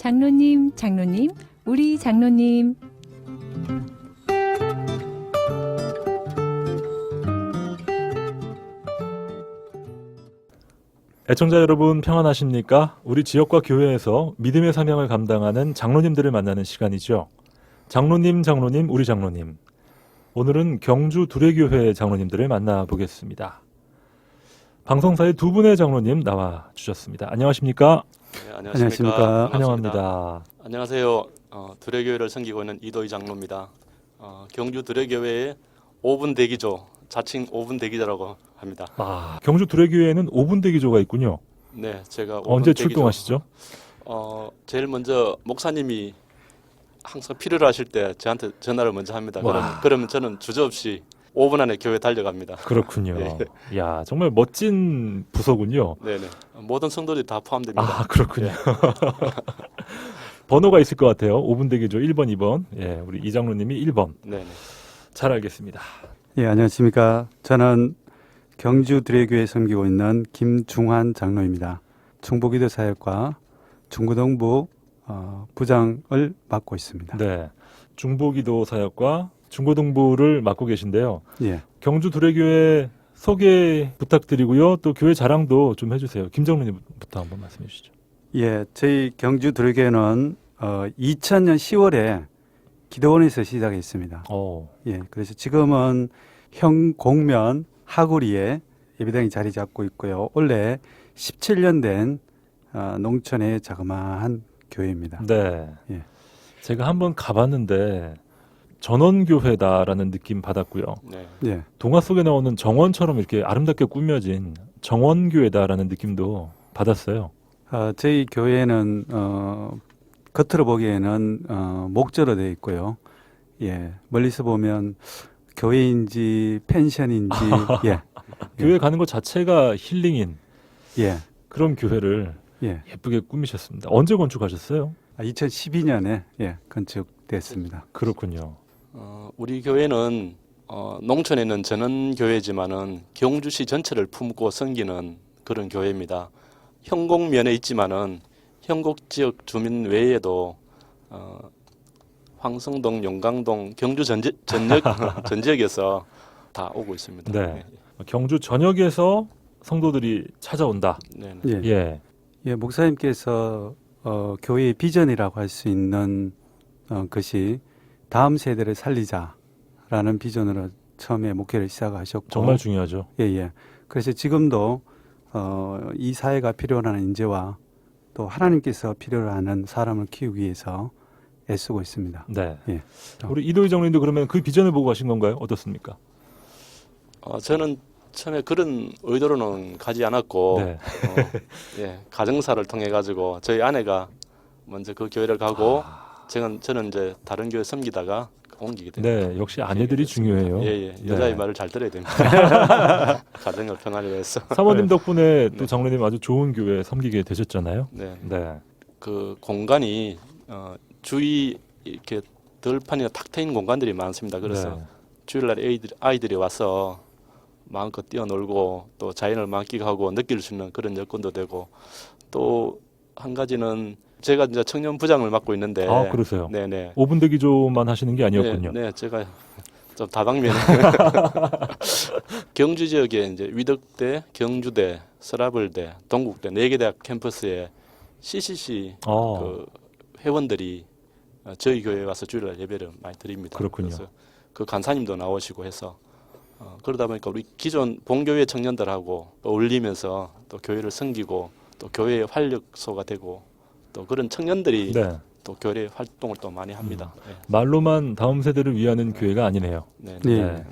장로님, 장로님, 우리 장로님. 애청자 여러분 평안하십니까? 우리 지역과 교회에서 믿음의 사명을 감당하는 장로님들을 만나는 시간이죠. 장로님, 장로님, 우리 장로님. 오늘은 경주 두레교회 장로님들을 만나보겠습니다. 방송사에 두 분의 장로님 나와 주셨습니다. 안녕하십니까? 네, 안녕하십니까. 안녕하십니까. 반갑습니다. 환영합니다. 안녕하세요. 어, 두레교회를 섬기고 있는 이도희 장로입니다. 어, 경주 두레교회의 5분 대기조, 자칭 5분 대기자라고 합니다. 아, 경주 두레교회에는 5분 대기조가 있군요. 네, 제가 5분 언제 대기조. 출동하시죠? 어, 제일 먼저 목사님이 항상 필요로 하실 때 저한테 전화를 먼저 합니다. 그럼, 와. 그러면 저는 주저없이 5분 안에 교회 달려갑니다. 그렇군요. 예. 야, 정말 멋진 부서군요. 네네. 모든 성도들이 다 포함됩니다. 아, 그렇군요. 예. 번호가 있을 것 같아요. 5분 대기조 1번, 2번. 예, 우리 이장로님이 1번. 네네. 잘 알겠습니다. 예, 안녕하십니까. 저는 경주 드레교에 섬기고 있는 김중환 장로입니다. 충북이도 사역과 중고등부 어, 부장을 맡고 있습니다. 네. 중보기도 사역과 중고등부를 맡고 계신데요. 예, 경주 두레교회 소개 부탁드리고요. 또 교회 자랑도 좀 해주세요. 김정민님부터 한번 말씀해 주시죠. 예, 저희 경주 드레교는 어, 2000년 10월에 기도원에서 시작했습니다. 어, 예, 그래서 지금은 형공면 하구리에 예배당이 자리 잡고 있고요. 원래 17년 된 어, 농촌의 자그마한 교회입니다. 네. 예. 제가 한번 가봤는데 전원교회다라는 느낌 받았고요. 네. 예, 동화 속에 나오는 정원처럼 이렇게 아름답게 꾸며진 정원교회다라는 느낌도 받았어요. 어, 저희 교회는 어, 겉으로 보기에는 어, 목재로 되어 있고요. 예, 멀리서 보면 교회인지 펜션인지 예, 교회 가는 것 자체가 힐링인 예, 그런 교회를 예. 예쁘게 꾸미셨습니다. 언제 건축하셨어요? 아, 2012년에 예, 건축됐습니다. 그렇군요. 어, 우리 교회는 어, 농촌에는 전원 교회지만은 경주시 전체를 품고 섬기는 그런 교회입니다. 형곡면에 있지만은 형곡 지역 주민 외에도 어, 황성동, 용강동, 경주 전, 지- 전역 전 지역에서 다 오고 있습니다. 네. 경주 전역에서 성도들이 찾아온다. 네. 네. 예, 예. 예, 목사님께서 어, 교회의 비전이라고 할 수 있는 어, 것이 다음 세대를 살리자라는 비전으로 처음에 목회를 시작하셨고 정말 중요하죠. 예, 예. 그래서 지금도 어, 이 사회가 필요로 하는 인재와 또 하나님께서 필요로 하는 사람을 키우기 위해서 애쓰고 있습니다. 네. 예. 우리 이도희 장로님도 그러면 그 비전을 보고 가신 건가요? 어떻습니까? 어, 저는 처음에 그런 의도로는 가지 않았고 네. 어, 예, 가정사를 통해 가지고 저희 아내가 먼저 그 교회를 가고 저는 저는 이제 다른 교회 섬기다가 옮기게 됩니다. 네, 역시 아내들이 중요해요. 예, 예. 여자의 네. 말을 잘 들어야 됩니다. 가정을 평안을 위해서. 사모님 덕분에 또 네. 장로님 아주 좋은 교회 섬기게 되셨잖아요. 네. 네. 그 공간이 어, 주위 이렇게 들판이나 탁 트인 공간들이 많습니다. 그래서 네. 주일날 아이들, 아이들이 와서 마음껏 뛰어놀고 또 자연을 만끽하고 느낄 수 있는 그런 여건도 되고 또 한 가지는 제가 이제 청년 부장을 맡고 있는데 아, 그러세요. 네네 5분 대기조만 하시는 게 아니었군요. 네, 네, 제가 좀 다방면 경주 지역에 이제 위덕대, 경주대, 서라벌대, 동국대 네 개 대학 캠퍼스에 CCC 아, 그 회원들이 어, 저희 교회에 와서 주일날 예배를 많이 드립니다. 그렇군요. 그래서 그 간사님도 나오시고 해서 어, 그러다 보니까 우리 기존 본교회 청년들하고 어울리면서 또 교회를 섬기고 또 교회의 활력소가 되고 또 그런 청년들이 네. 또 교회 활동을 또 많이 합니다. 네. 말로만 다음 세대를 위하는 교회가 아니네요. 네. 예. 네.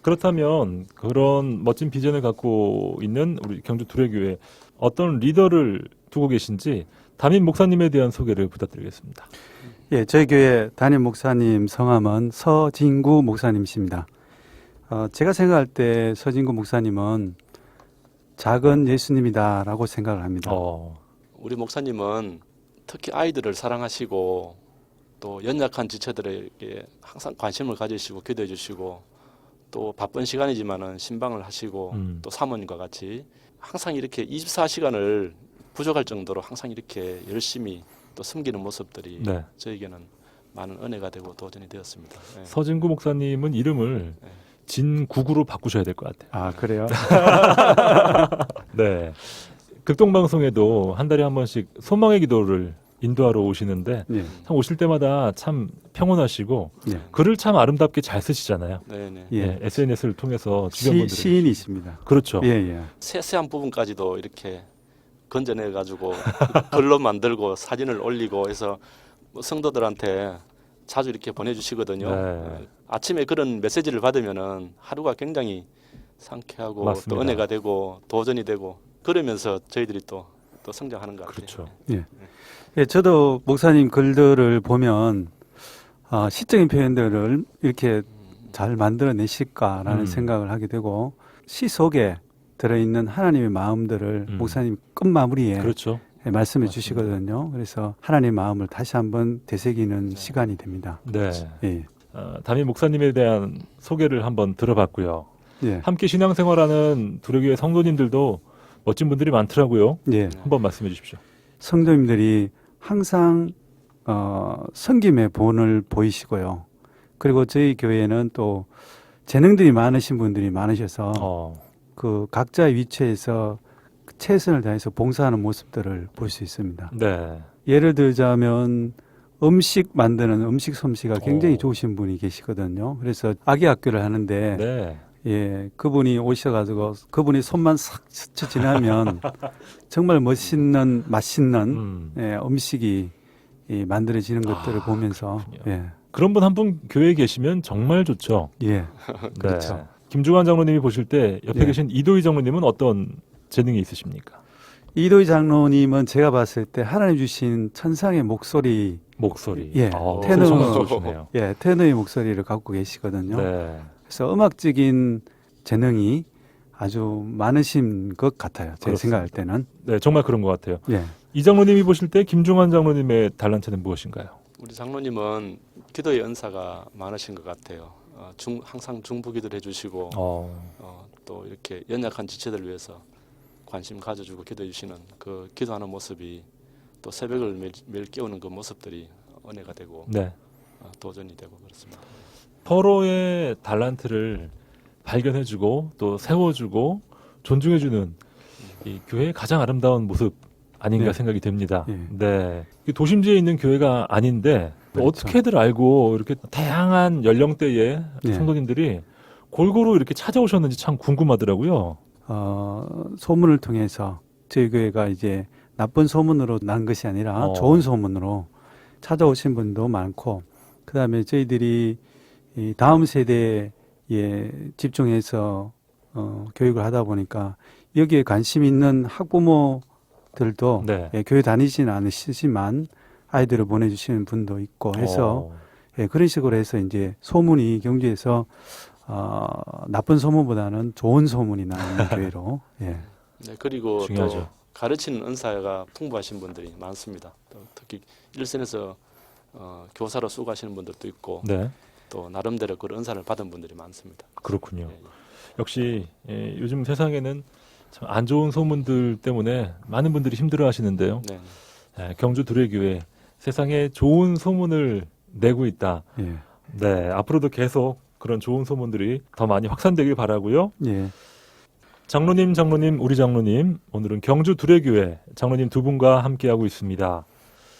그렇다면 그런 멋진 비전을 갖고 있는 우리 경주 두레교회 어떤 리더를 두고 계신지 담임 목사님에 대한 소개를 부탁드리겠습니다. 예, 저희 교회 담임 목사님 성함은 서진구 목사님이십니다. 어, 제가 생각할 때 서진구 목사님은 작은 예수님이다라고 생각을 합니다. 어, 우리 목사님은 특히 아이들을 사랑하시고 또 연약한 지체들에게 항상 관심을 가지시고 기도해 주시고 또 바쁜 시간이지만은 신방을 하시고 음. 또 사모님과 같이 항상 이렇게 24시간을 부족할 정도로 항상 이렇게 열심히 또 숨기는 모습들이 네. 저에게는 많은 은혜가 되고 도전이 되었습니다. 예. 서진구 목사님은 이름을 네. 진구구로 바꾸셔야 될 것 같아요. 아 그래요? 네. 극동방송에도 한 달에 한 번씩 소망의 기도를 인도하러 오시는데 예, 참 오실 때마다 참 평온하시고 예. 글을 참 아름답게 잘 쓰시잖아요. 네네. 예. 네, SNS를 통해서 주변 시, 분들이 시인이십니다. 그렇죠. 예, 예. 세세한 부분까지도 이렇게 건져내 가지고 글로 만들고 사진을 올리고 해서 뭐 성도들한테 자주 이렇게 보내주시거든요. 네. 예. 아침에 그런 메시지를 받으면은 하루가 굉장히 상쾌하고 맞습니다. 또 은혜가 되고 도전이 되고 그러면서 저희들이 또 또 성장하는 것 같아요. 그렇죠. 예, 저도 목사님 글들을 보면 아, 시적인 표현들을 이렇게 잘 만들어내실까라는 음. 생각을 하게 되고 시 속에 들어있는 하나님의 마음들을 음. 목사님 끝마무리에 그렇죠. 예, 말씀해 맞습니다. 주시거든요. 그래서 하나님의 마음을 다시 한번 되새기는 시간이 됩니다. 네. 예, 어, 담임 목사님에 대한 소개를 한번 들어봤고요. 예, 함께 신앙생활하는 두레교회 성도님들도 멋진 분들이 많더라고요. 예. 한번 말씀해 주십시오. 성도님들이 항상 어, 섬김의 본을 보이시고요. 그리고 저희 교회는 또 재능들이 많으신 분들이 많으셔서 어, 그 각자의 위치에서 최선을 다해서 봉사하는 모습들을 볼 수 있습니다. 네. 예를 들자면 음식 만드는 음식 솜씨가 굉장히 오. 좋으신 분이 계시거든요. 그래서 아기 학교를 하는데 네. 예, 그분이 오셔가지고 그분이 손만 싹 스쳐 지나면 정말 멋있는 맛있는 음. 예, 음식이 이 만들어지는 것들을 아, 보면서 그렇군요. 예, 그런 분 한 분 교회에 계시면 정말 좋죠. 예, 그렇죠. 네. 김중환 장로님이 보실 때 옆에 예. 계신 이도희 장로님은 어떤 재능이 있으십니까? 이도희 장로님은 제가 봤을 때 하나님 주신 천상의 목소리, 목소리. 예, 어, 테너. 좋으시네요. 예, 테너의 목소리를 갖고 계시거든요. 네. 그래서 음악적인 재능이 아주 많으신 것 같아요. 제 그렇습니다. 생각할 때는. 네, 정말 그런 것 같아요. 예, 이 장로님이 보실 때 김중환 장로님의 달란트는 무엇인가요? 우리 장로님은 기도의 은사가 많으신 것 같아요. 어, 중, 항상 중부기도를 해주시고 어, 어, 또 이렇게 연약한 지체들을 위해서 관심 가져주고 기도해 주시는 그 기도하는 모습이 또 새벽을 매일, 매일 깨우는 그 모습들이 은혜가 되고 네. 어, 도전이 되고 그렇습니다. 서로의 달란트를 발견해주고 또 세워주고 존중해주는 이 교회의 가장 아름다운 모습 아닌가 네. 생각이 됩니다. 예. 네. 이 도심지에 있는 교회가 아닌데 또 그렇죠. 어떻게들 알고 이렇게 다양한 연령대의 네. 성도님들이 골고루 이렇게 찾아오셨는지 참 궁금하더라고요. 어, 소문을 통해서 저희 교회가 이제 나쁜 소문으로 난 것이 아니라 어. 좋은 소문으로 찾아오신 분도 많고, 그 다음에 저희들이 이 다음 세대에 집중해서 어, 교육을 하다 보니까 여기에 관심 있는 학부모들도 네. 예, 교회 다니지는 않으시지만 아이들을 보내주시는 분도 있고 해서 어, 예, 그런 식으로 해서 이제 소문이 경주에서 어, 나쁜 소문보다는 좋은 소문이 나는 교회로 예, 네, 그리고 중요하죠. 또 가르치는 은사가 풍부하신 분들이 많습니다. 또 특히 일선에서 어, 교사로 수고하시는 분들도 있고 네. 또 나름대로 그런 은사를 받은 분들이 많습니다. 그렇군요. 예, 예. 역시 예, 요즘 세상에는 참 안 좋은 소문들 때문에 많은 분들이 힘들어 하시는데요. 네, 예, 경주 두레교회 세상에 좋은 소문을 내고 있다. 예, 네, 앞으로도 계속 그런 좋은 소문들이 더 많이 확산되길 바라고요. 예, 장로님, 장로님, 우리 장로님, 오늘은 경주 두레교회 장로님 두 분과 함께하고 있습니다.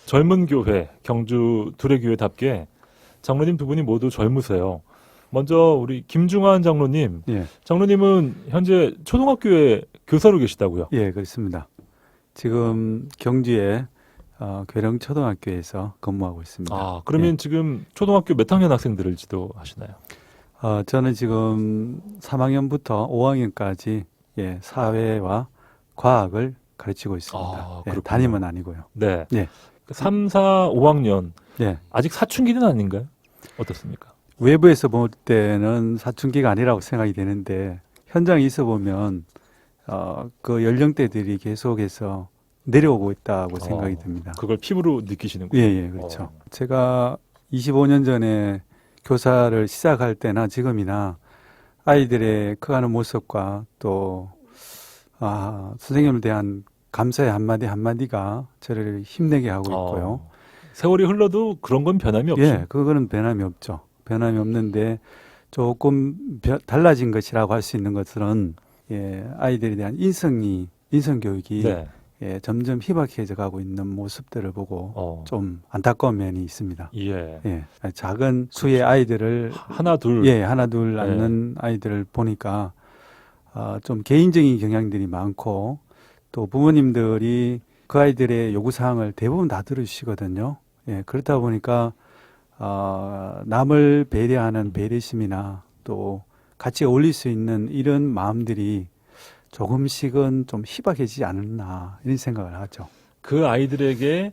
젊은 교회, 경주 두레교회답게 장로님 두 분이 모두 젊으세요. 먼저 우리 김중환 장로님, 예, 장로님은 현재 초등학교에 교사로 계시다고요? 예, 그렇습니다. 지금 경주에 어, 괴령 초등학교에서 근무하고 있습니다. 아, 그러면 지금 초등학교 몇 학년 학생들을 지도하시나요? 어, 저는 지금 3학년부터 5학년까지 예, 사회와 과학을 가르치고 있습니다. 아, 예, 그렇군요. 담임은 아니고요. 네. 네. 3, 4, 5학년. 예, 아직 사춘기는 아닌가요? 어떻습니까? 외부에서 볼 때는 사춘기가 아니라고 생각이 되는데 현장에 있어 보면 어, 그 연령대들이 계속해서 내려오고 있다고 생각이 어, 듭니다. 그걸 피부로 느끼시는군요. 예, 예, 그렇죠. 어. 제가 25년 전에 교사를 시작할 때나 지금이나 아이들의 커가는 모습과 또 아, 선생님에 대한 감사의 한마디 한마디가 저를 힘내게 하고 있고요. 어, 세월이 흘러도 그런 건 변함이 없죠. 예, 그거는 변함이 없죠. 변함이 없는데 조금 변- 달라진 것이라고 할 수 있는 것은 예, 아이들에 대한 인성이 인성 교육이 네. 예, 점점 희박해져 가고 있는 모습들을 보고 어, 좀 안타까운 면이 있습니다. 예. 예, 작은 수의 아이들을 하나 둘. 예, 하나 둘 네. 낳는 아이들을 보니까 어, 좀 개인적인 경향들이 많고 또 부모님들이 그 아이들의 요구 사항을 대부분 다 들으시거든요. 예, 그렇다 보니까 어, 남을 배려하는 배려심이나 또 같이 어울릴 수 있는 이런 마음들이 조금씩은 좀 희박해지지 않았나 이런 생각을 하죠. 그 아이들에게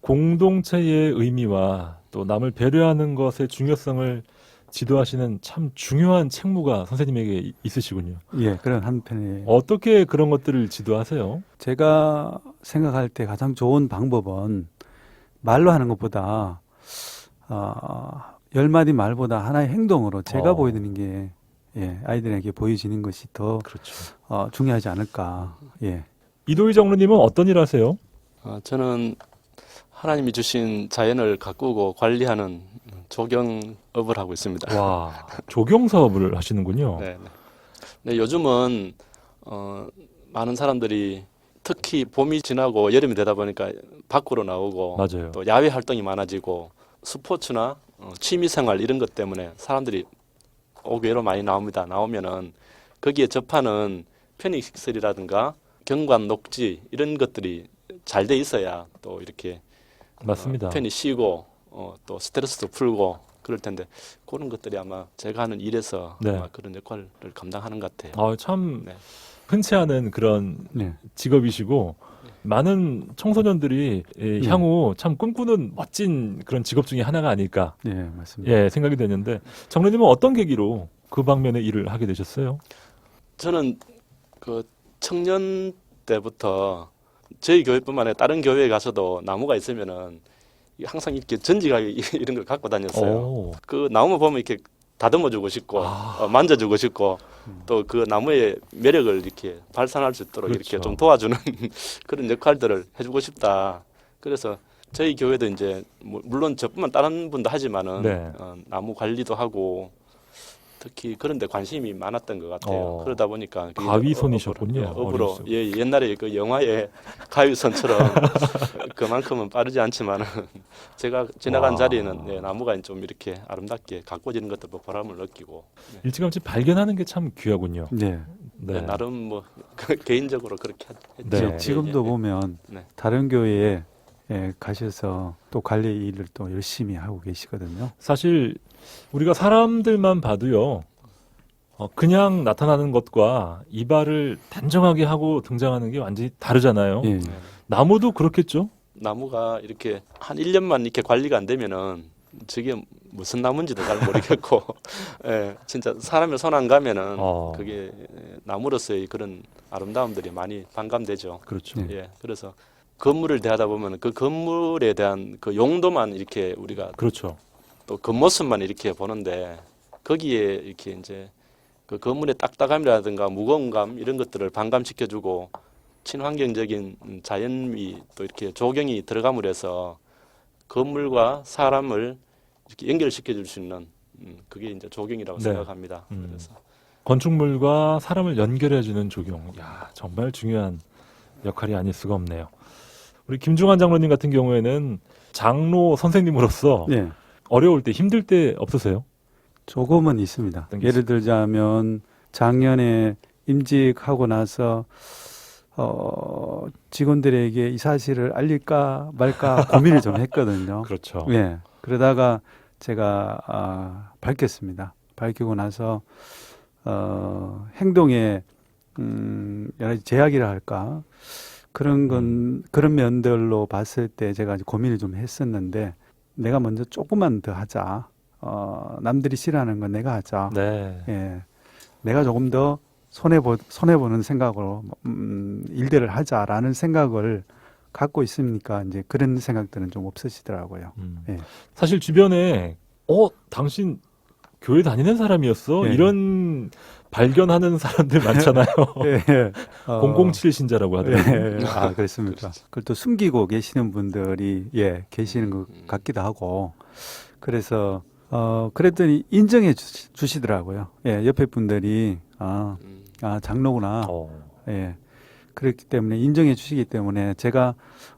공동체의 의미와 또 남을 배려하는 것의 중요성을 지도하시는 참 중요한 책무가 선생님에게 이- 있으시군요. 예, 그런 한편에 어떻게 그런 것들을 지도하세요? 제가 생각할 때 가장 좋은 방법은 말로 하는 것보다 어, 열 마디 말보다 하나의 행동으로 제가 어. 보여드리는 게 예, 아이들에게 보여지는 것이 더 그렇죠. 어, 중요하지 않을까. 예. 이도희 장로님은 어떤 일 하세요? 어, 저는 하나님이 주신 자연을 가꾸고 관리하는 조경업을 하고 있습니다. 와, 조경 사업을 하시는군요. 네, 네. 네, 요즘은 어, 많은 사람들이 특히 봄이 지나고 여름이 되다 보니까 밖으로 나오고 맞아요. 또 야외 활동이 많아지고 스포츠나 어, 취미 생활 이런 것 때문에 사람들이 오게로 많이 나옵니다. 나오면은 거기에 접하는 편의시설이라든가 경관, 녹지 이런 것들이 잘 돼 있어야 또 이렇게 맞습니다. 어, 편히 쉬고 어, 또 스트레스도 풀고 그럴 텐데 그런 것들이 아마 제가 하는 일에서 네. 아마 그런 역할을 감당하는 것 같아요. 아, 참 네. 흔치 않은 그런 네. 직업이시고 많은 청소년들이 예, 네. 향후 참 꿈꾸는 멋진 그런 직업 중에 하나가 아닐까 네, 맞습니다. 예, 생각이 되는데 장로님은 어떤 계기로 그 방면의 일을 하게 되셨어요? 저는 그 청년 때부터 저희 교회뿐만 아니라 다른 교회에 가서도 나무가 있으면은 항상 이렇게 전지가게 이런 걸 갖고 다녔어요. 오, 그 나무 보면 이렇게 다듬어 주고 싶고 아. 어, 만져주고 싶고 음. 또그 나무의 매력을 이렇게 발산할 수 있도록 그렇죠. 이렇게 좀 도와주는 그런 역할들을 해주고 싶다. 그래서 저희 교회도 이제 뭐- 물론 저뿐만 다른 분도 하지만은 네. 어, 나무 관리도 하고 특히 그런 데 관심이 많았던 것 같아요. 어. 그러다 보니까 그게 가위손이셨군요, 어, 업으로 예, 옛날에 그 영화의 가위손처럼 그만큼은 빠르지 않지만은 제가 지나간 와. 자리에는 예, 나무가 좀 이렇게 아름답게 가꿔지는 것도 뭐 보람을 느끼고 일찌감치 발견하는 게 참 귀하군요. 네. 네. 나름 뭐 개인적으로 그렇게 했- 했죠. 네. 예, 지금도 예, 예. 보면 네. 다른 교회에 예, 가셔서 또 관리 일을 또 열심히 하고 계시거든요. 사실 우리가 사람들만 봐도요. 어, 그냥 나타나는 것과 이발을 단정하게 하고 등장하는 게 완전히 다르잖아요. 예. 네. 나무도 그렇겠죠? 나무가 이렇게 한 1년만 이렇게 관리가 안 되면은 저게 무슨 나무인지도 잘 모르겠고 예, 진짜 사람의 손 안 가면은 어. 그게 나무로서의 그런 아름다움들이 많이 반감되죠. 그렇죠. 네. 예. 그래서 건물을 대하다 보면 그 건물에 대한 그 용도만 이렇게 우리가 그렇죠. 또 겉모습만 이렇게 보는데 거기에 이렇게 이제 그 건물의 딱딱함이라든가 무거움감 이런 것들을 반감시켜주고 친환경적인 음, 자연미 또 이렇게 조경이 들어감으로 해서 건물과 사람을 이렇게 연결시켜 줄 수 있는 음, 그게 이제 조경이라고 네. 생각합니다. 음. 그래서 건축물과 사람을 연결해 주는 조경. 야, 정말 중요한 역할이 아닐 수가 없네요. 우리 김중환 장로님 같은 경우에는 장로 선생님으로서 네. 어려울 때 힘들 때 없으세요? 조금은 있습니다. 예를 들자면 작년에 임직하고 나서 어, 직원들에게 이 사실을 알릴까 말까 고민을 좀 했거든요. 그렇죠. 예. 그러다가 제가 아, 밝혔습니다. 밝히고 나서 어, 행동에 음, 여러 가지 제약이라 할까 그런 건 그런 면들로 봤을 때 제가 고민을 좀 했었는데 내가 먼저 조금만 더 하자. 어, 남들이 싫어하는 건 내가 하자. 네. 예. 내가 조금 더 손해 보 손해 보는 생각으로 음, 일들을 하자라는 생각을 갖고 있으니까 이제 그런 생각들은 좀 없으시더라고요. 음. 예. 사실 주변에 어 당신 교회 다니는 사람이었어. 예. 이런 발견하는 사람들 많잖아요. 예. 어, 007 신자라고 하더라고요. 예. 아, 그렇습니까? 그걸 또 숨기고 계시는 분들이 예, 계시는 것 음. 같기도 하고. 그래서 어, 그랬더니 인정해 주, 주시더라고요. 예, 옆에 분들이 아, 음, 아, 장로구나. 어. 예. 그렇기 때문에 인정해 주시기 때문에 제가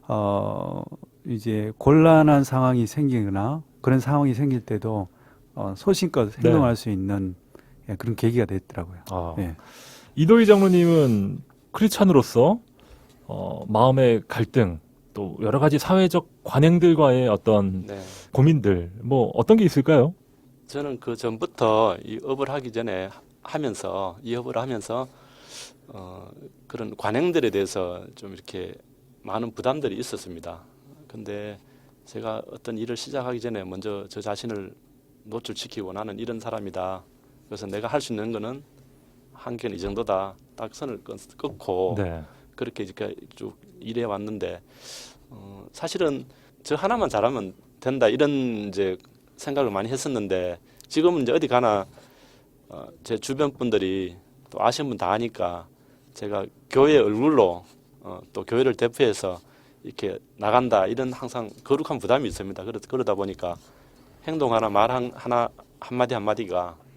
어 이제 곤란한 상황이 생기거나 그런 상황이 생길 때도 어 소신껏 네. 행동할 수 있는 예, 그런 계기가 됐더라고요. 아. 예. 이도희 장로님은 크리스찬으로서 어, 마음의 갈등 또 여러 가지 사회적 관행들과의 어떤 네. 고민들 뭐 어떤 게 있을까요? 저는 그 전부터 이 업을 하기 전에 하면서 이 업을 하면서 어, 그런 관행들에 대해서 좀 이렇게 많은 부담들이 있었습니다. 근데 제가 어떤 일을 시작하기 전에 먼저 저 자신을 노출시키고 나는 이런 사람이다. 그래서 내가 할 수 있는 거는 한계는 이 정도다. 딱 선을 끊- 끊고 네. 그렇게 이렇게 쭉 일해 왔는데 어, 사실은 저 하나만 잘하면 된다 이런 이제 생각을 많이 했었는데 지금은 이제 어디 가나 어, 제 주변 분들이 또 아시는 분 다 아니까 제가 교회 얼굴로 어, 또 교회를 대표해서 이렇게 나간다 이런 항상 거룩한 부담이 있습니다. 그러, 그러다 보니까 행동 하나 말 한, 하나 한마디 한마디가 어,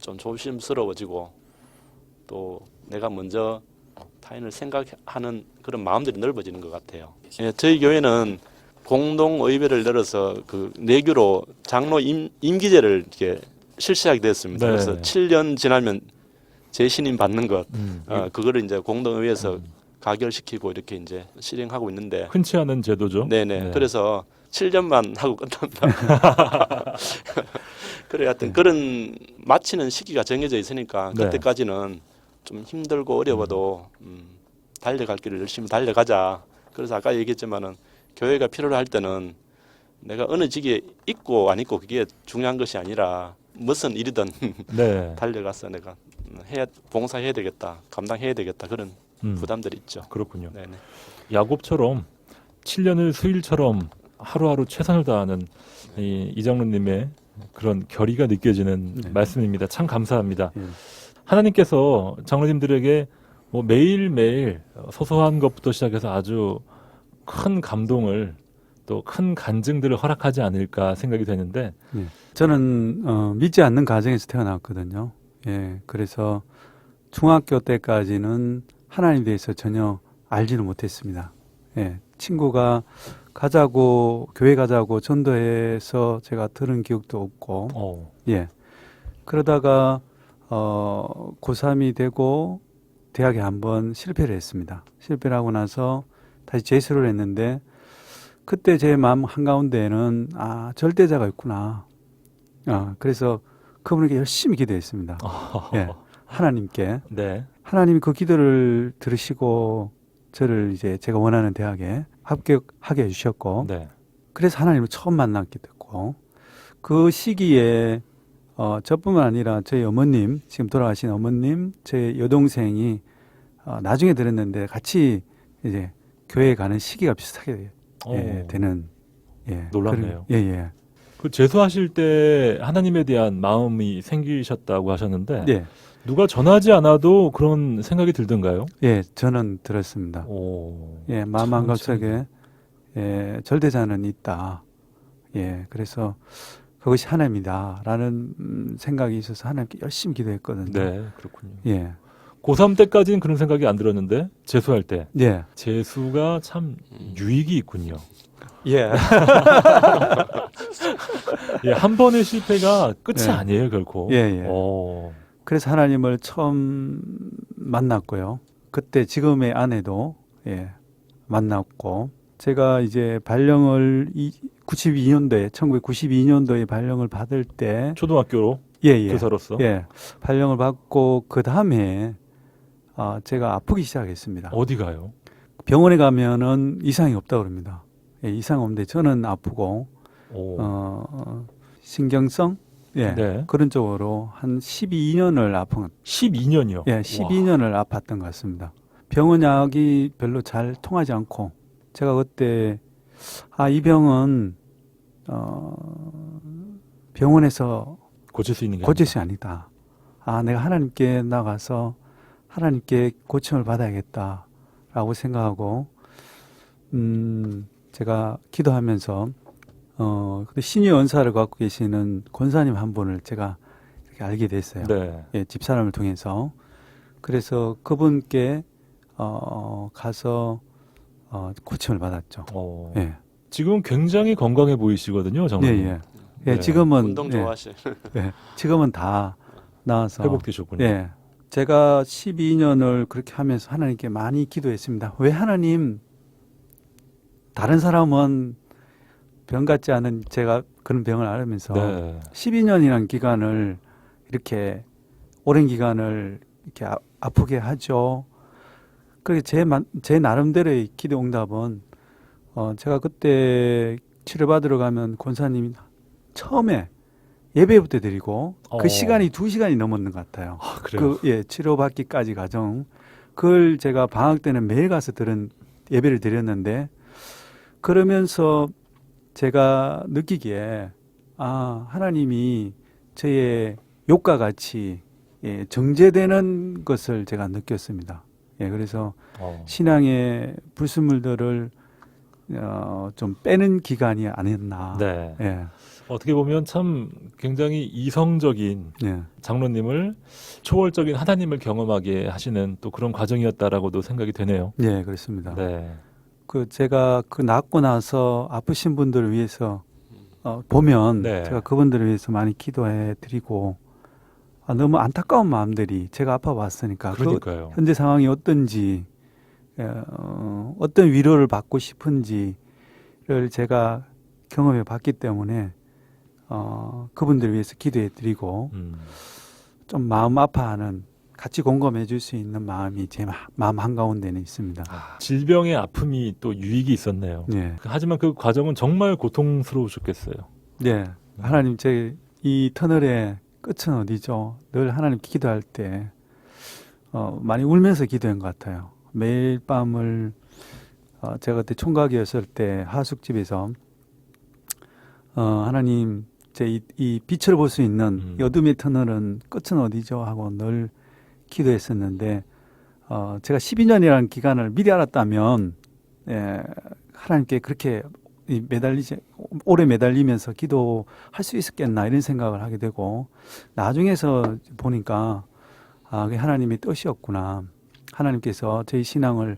좀 조심스러워지고 또 내가 먼저 타인을 생각하는 그런 마음들이 넓어지는 것 같아요. 예, 저희 교회는 공동 의회를 열어서 그 내규로 장로 임, 임기제를 이렇게 실시하게 되었습니다. 네. 그래서 7년 지나면 재신임 받는 것, 음. 어, 그거를 이제 공동 의회에서 가결시키고 이렇게 이제 실행하고 있는데, 흔치 않은 제도죠. 네네. 네. 그래서 7년만 하고 끝납니다. 그래 하여튼 그런 마치는 시기가 정해져 있으니까 네. 그때까지는 좀 힘들고 어려워도 음, 달려갈 길을 열심히 달려가자. 그래서 아까 얘기했지만은 교회가 필요로 할 때는 내가 어느 직에 있고 안 있고 그게 중요한 것이 아니라 무슨 일이든 네. 달려가서 내가 해야 봉사해야 되겠다, 감당해야 되겠다 그런 음, 부담들이 있죠. 그렇군요. 네네. 야곱처럼 7년을 수일처럼 하루하루 최선을 다하는 이 이장로님의 그런 결의가 느껴지는 네. 말씀입니다. 참 감사합니다. 예. 하나님께서 장로님들에게 뭐 매일 매일 소소한 것부터 시작해서 아주 큰 감동을 또 큰 간증들을 허락하지 않을까 생각이 되는데 저는 어, 믿지 않는 가정에서 태어났거든요. 예. 그래서 중학교 때까지는 하나님에 대해서 전혀 알지를 못했습니다. 예. 친구가 가자고 교회 가자고 전도해서 제가 들은 기억도 없고 어, 예. 그러다가 어 고3이 되고 대학에 한번 실패를 했습니다. 실패를 하고 나서 다시 재수를 했는데 그때 제 마음 한가운데에는 아 절대자가 있구나. 아 그래서 그분에게 열심히 기도했습니다. 예. 하나님께 네. 하나님이 그 기도를 들으시고 저를 이제 제가 원하는 대학에 합격하게 해주셨고 네. 그래서 하나님을 처음 만났게 됐고 그 시기에 어, 저뿐만 아니라 저희 어머님 지금 돌아가신 어머님 제 여동생이 어, 나중에 들었는데 같이 이제 교회에 가는 시기가 비슷하게 어, 예, 되는 예, 놀랍네요. 그런- 예, 예. 그 재수하실 때 하나님에 대한 마음이 생기셨다고 하셨는데 예. 누가 전하지 않아도 그런 생각이 들던가요? 예, 저는 들었습니다. 오. 예, 마음 참 한가속에 예, 절대자는 있다. 예, 그래서 그것이 하나님이다라는 음, 생각이 있어서 하나님께 열심히 기도했거든요. 네, 그렇군요. 예, 고3 때까지는 그런 생각이 안 들었는데 재수할 때 예, 재수가 참 음. 유익이 있군요. 예, 예, 한 번의 실패가 끝이 네. 아니에요, 결코. 예, 예. 어, 그래서 하나님을 처음 만났고요. 그때 지금의 아내도 예, 만났고 제가 이제 발령을 이, 92년도에 1992년도에 발령을 받을 때 초등학교로 예, 예. 교사로서 예. 발령을 받고 그 다음에 아, 제가 아프기 시작했습니다. 어디 가요? 병원에 가면은 이상이 없다고 그럽니다. 예, 이상 없는데 저는 아프고 오. 어, 어, 신경성 예. 네. 그런 쪽으로 한 12년을 아픈 12년이요. 예, 12년을 아팠던 것 같습니다. 병원 약이 별로 잘 통하지 않고 제가 그때 아, 이 병은 어 병원에서 고칠 수 있는 게 고칠 수 아니다. 아, 내가 하나님께 나가서 하나님께 고침을 받아야겠다라고 생각하고, 음, 제가 기도하면서, 어, 근데 신의 은사를 갖고 계시는 권사님 한 분을 제가 이렇게 알게 됐어요. 네. 예, 집사람을 통해서. 그래서 그분께, 어, 가서, 어, 고침을 받았죠. 어, 예. 지금 굉장히 건강해 보이시거든요, 예, 장로님. 예. 예, 네. 지금은, 운동 예, 좋아하시. 예, 지금은 다 나와서. 회복되셨군요. 예. 제가 12년을 그렇게 하면서 하나님께 많이 기도했습니다. 왜 하나님, 다른 사람은 병 같지 않은 제가 그런 병을 앓으면서 네. 12년이라는 기간을 이렇게 오랜 기간을 이렇게 아, 아프게 하죠. 그렇게 제, 만- 제 나름대로의 기도 응답은 어, 제가 그때 치료받으러 가면 권사님이 처음에 예배부터 드리고 어. 그 시간이 두 시간이 넘었는 것 같아요. 아, 그래요. 그, 예, 치료받기까지 과정. 그걸 제가 방학 때는 매일 가서 들은 예배를 드렸는데, 그러면서 제가 느끼기에, 아, 하나님이 저의 욕과 같이, 예, 정제되는 것을 제가 느꼈습니다. 예, 그래서 어. 신앙의 불순물들을, 어, 좀 빼는 기간이 아니었나. 네. 예, 어떻게 보면 참 굉장히 이성적인 예, 장로님을 초월적인 하나님을 경험하게 하시는 또 그런 과정이었다라고도 생각이 되네요. 예, 그렇습니다. 네. 그 제가 그 낳고 나서 아프신 분들을 위해서 어, 보면 네. 제가 그분들을 위해서 많이 기도해 드리고 아, 너무 안타까운 마음들이 제가 아파 봤으니까 그 그러니까요. 현재 상황이 어떤지 에, 어, 어떤 위로를 받고 싶은지를 제가 경험해 봤기 때문에 어, 그분들을 위해서 기도해 드리고 음. 좀 마음 아파하는 같이 공감해 줄 수 있는 마음이 제 마- 마음 한가운데는 있습니다. 아, 질병의 아픔이 또 유익이 있었네요. 예. 하지만 그 과정은 정말 고통스러우셨겠어요. 네. 하나님 제 이 터널의 끝은 어디죠? 늘 하나님 기도할 때 어, 많이 울면서 기도한 것 같아요. 매일 밤을 어, 제가 그때 총각이었을 때 하숙집에서 어, 하나님 제 이, 이 빛을 볼 수 있는 음. 이 어둠의 터널은 끝은 어디죠? 하고 늘 기도했었는데 어, 제가 12년이라는 기간을 미리 알았다면 예, 하나님께 그렇게 이 매달리지 오래 매달리면서 기도할 수 있었겠나 이런 생각을 하게 되고 나중에서 보니까 아, 그게 하나님의 뜻이었구나. 하나님께서 저희 신앙을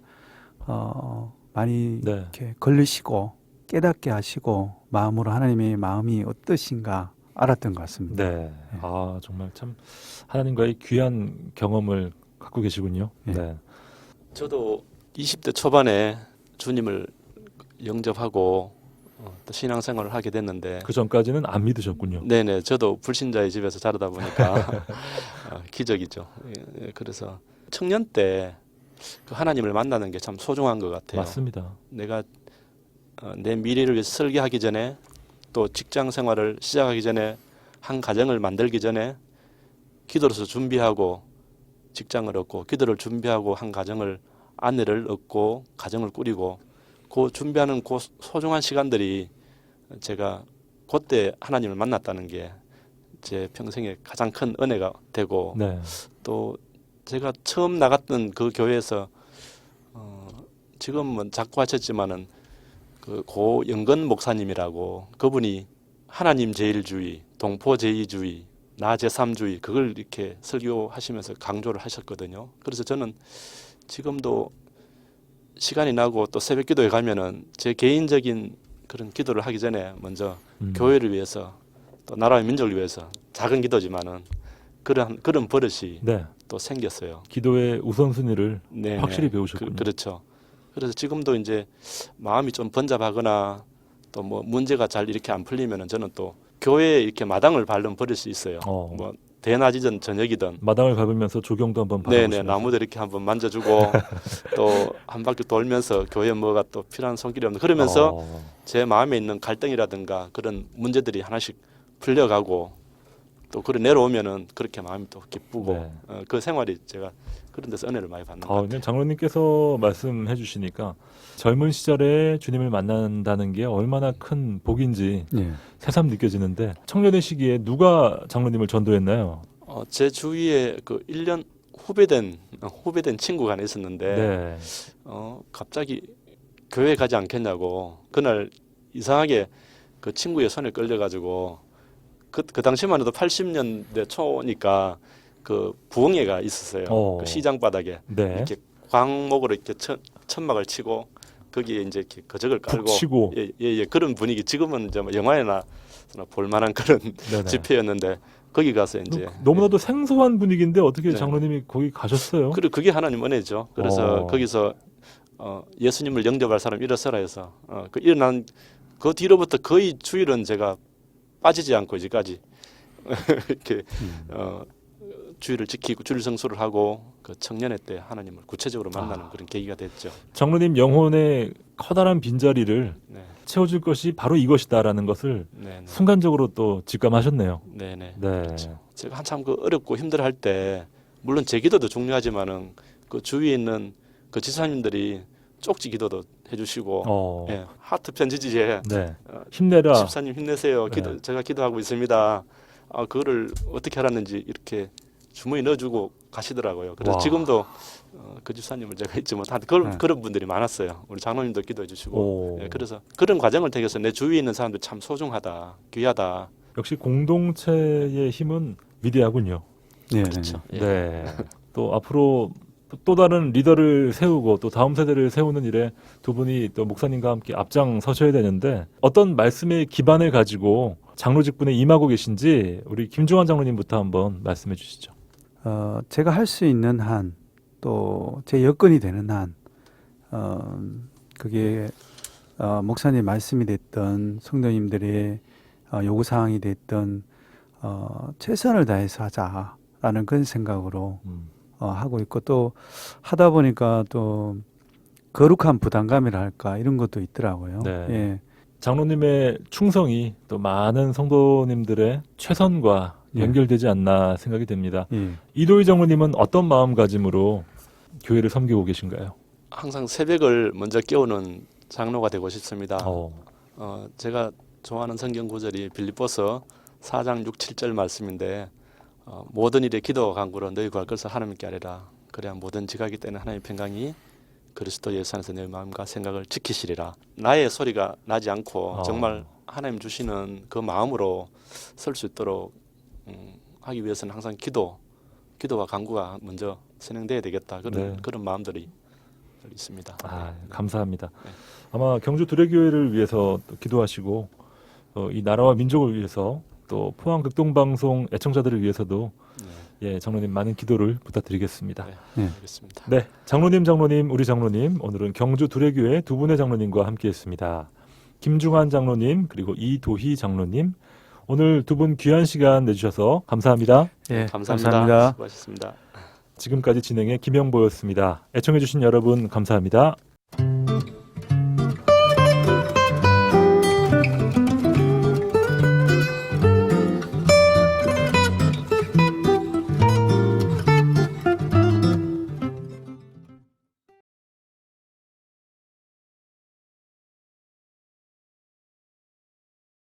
어, 많이 네. 이렇게 걸리시고 깨닫게 하시고 마음으로 하나님의 마음이 어떠신가 알았던 것 같습니다. 네. 아, 정말 참 하나님과의 귀한 경험을 갖고 계시군요. 예. 네. 저도 20대 초반에 주님을 영접하고 어, 또 신앙생활을 하게 됐는데 그 전까지는 안 믿으셨군요. 네네 저도 불신자의 집에서 자라다 보니까 어, 기적이죠. 예, 예, 그래서 청년 때그 하나님을 만나는 게 참 소중한 것 같아요. 맞습니다. 내가 어, 내 미래를 위해서 설계하기 전에 또 직장 생활을 시작하기 전에 한 가정을 만들기 전에 기도로서 준비하고 직장을 얻고 기도를 준비하고 한 가정을 아내를 얻고 가정을 꾸리고 그 준비하는 그 소중한 시간들이 제가 그때 하나님을 만났다는 게 제 평생에 가장 큰 은혜가 되고 네. 또 제가 처음 나갔던 그 교회에서 어, 지금은 자꾸 하셨지만은 그 고 영건 목사님이라고 그분이 하나님 제일주의, 동포 제이주의, 나 제삼주의 그걸 이렇게 설교하시면서 강조를 하셨거든요. 그래서 저는 지금도 시간이 나고 또 새벽 기도에 가면은 제 개인적인 그런 기도를 하기 전에 먼저 음. 교회를 위해서 또 나라와 민족을 위해서 작은 기도지만은 그런 그런 버릇이 네. 또 생겼어요. 기도의 우선순위를 네, 확실히 네. 배우셨군요. 그, 그렇죠. 그래서 지금도 이제 마음이 좀 번잡하거나 또 뭐 문제가 잘 이렇게 안 풀리면은 저는 또 교회에 이렇게 마당을 밟는 버릇이 있어요. 어. 뭐 대낮이든 저녁이든 마당을 밟으면서 조경도 한번 네네 받아보시면서 나무들 이렇게 한번 만져주고 또 한 바퀴 돌면서 교회 뭐가 또 필요한 손길이 없는 그러면서 어, 제 마음에 있는 갈등이라든가 그런 문제들이 하나씩 풀려가고 또 그래 내려오면은 그렇게 마음이 또 기쁘고 네. 어, 그 생활이 제가 그런 데서 은혜를 많이 받는 것 아, 같아요. 장로님께서 말씀해 주시니까 젊은 시절에 주님을 만난다는 게 얼마나 큰 복인지 예. 새삼 느껴지는데 청년의 시기에 누가 장로님을 전도했나요? 어, 제 주위에 그 1년 후배된 어, 후배된 친구가 하나 있었는데 네. 어, 갑자기 교회 가지 않겠냐고 그날 이상하게 그 친구의 손에 끌려가지고 그, 그 당시만 해도 80년대 초니까 그 부흥회가 있었어요. 어. 그 시장 바닥에 네. 이렇게 광목으로 이렇게 천, 천막을 치고 거기에 이제 이렇게 거적을 깔고 북치고. 예, 예, 예, 그런 분위기 지금은 이제 뭐 영화에나 볼 만한 그런 네네. 집회였는데 거기 가서 이제 너무나도 생소한 분위기인데 어떻게 네. 장로님이 거기 가셨어요? 그리고 그게 하나님 은혜죠. 그래서 어. 거기서 어, 예수님을 영접할 사람 일어서라 해서 어, 그 일어난 그 뒤로부터 거의 주일은 제가 빠지지 않고 이제까지 이렇게 음. 어, 주일을 지키고 주일 성수를 하고 그 청년회 때 하나님을 구체적으로 만나는 아. 그런 계기가 됐죠. 장로님 영혼의 커다란 빈자리를 네, 채워줄 것이 바로 이것이다라는 것을 네, 네, 순간적으로 또 직감하셨네요. 네, 네. 네. 그렇죠. 제가 한참 그 어렵고 힘들어할 때 물론 제 기도도 중요하지만은 그 주위에 있는 그 지사님들이 쪽지 기도도 해주시고 어. 예, 하트 편지지에 네. 어, 힘내라. 집사님 힘내세요. 기도, 네. 제가 기도하고 있습니다. 아, 그거를 어떻게 하라는지 이렇게 주머니 넣어주고 가시더라고요. 그래서 와. 지금도 어, 그 집사님을 제가 잊지 못한 그런 네. 그런 분들이 많았어요. 우리 장로님도 기도해 주시고. 오. 예, 그래서 그런 과정을 통해서 내 주위에 있는 사람들 참 소중하다, 귀하다. 역시 공동체의 힘은 위대하군요. 예. 그렇죠. 예. 네. 또 앞으로 또 다른 리더를 세우고 또 다음 세대를 세우는 일에 두 분이 또 목사님과 함께 앞장 서셔야 되는데 어떤 말씀의 기반을 가지고 장로 직분에 임하고 계신지 우리 김중환 장로님부터 한번 말씀해 주시죠. 어, 제가 할 수 있는 한, 또 제 여건이 되는 한, 어, 그게 어, 목사님 말씀이 됐던 성도님들의 어, 요구 사항이 됐던 어, 최선을 다해서 하자라는 그런 생각으로 음. 어, 하고 있고 또 하다 보니까 또 거룩한 부담감이라 할까 이런 것도 있더라고요. 네. 예. 장로님의 충성이 또 많은 성도님들의 최선과 예. 연결되지 않나 생각이 됩니다. 예. 이도희 장로님은 어떤 마음가짐으로 교회를 섬기고 계신가요? 항상 새벽을 먼저 깨우는 장로가 되고 싶습니다. 어. 어, 제가 좋아하는 성경 구절이 빌립보서 4장 6, 7절 말씀인데 어, 모든 일에 기도와 간구로 너희 구할 것을 하나님께 아뢰라. 그래야 모든 지각이 때는 하나님의 평강이 그리스도 예수 안에서 내 마음과 생각을 지키시리라. 나의 소리가 나지 않고 어. 정말 하나님 주시는 그 마음으로 설 수 있도록 음, 하기 위해서는 항상 기도, 기도와 간구가 먼저 진행돼야 되겠다. 그런 네. 그런 마음들이 있습니다. 아, 감사합니다. 네. 아마 경주 두레교회를 위해서 또 기도하시고 어, 이 나라와 민족을 위해서 또 포항 극동방송 애청자들을 위해서도 네, 예, 장로님 많은 기도를 부탁드리겠습니다. 네, 네. 알겠습니다. 네, 장로님, 장로님, 우리 장로님, 오늘은 경주 두레교회 두 분의 장로님과 함께했습니다. 김중환 장로님 그리고 이도희 장로님, 오늘 두 분 귀한 시간 내주셔서 감사합니다. 예. 감사합니다. 감사합니다. 수고하셨습니다. 지금까지 진행의 김영보였습니다. 애청해주신 여러분 감사합니다.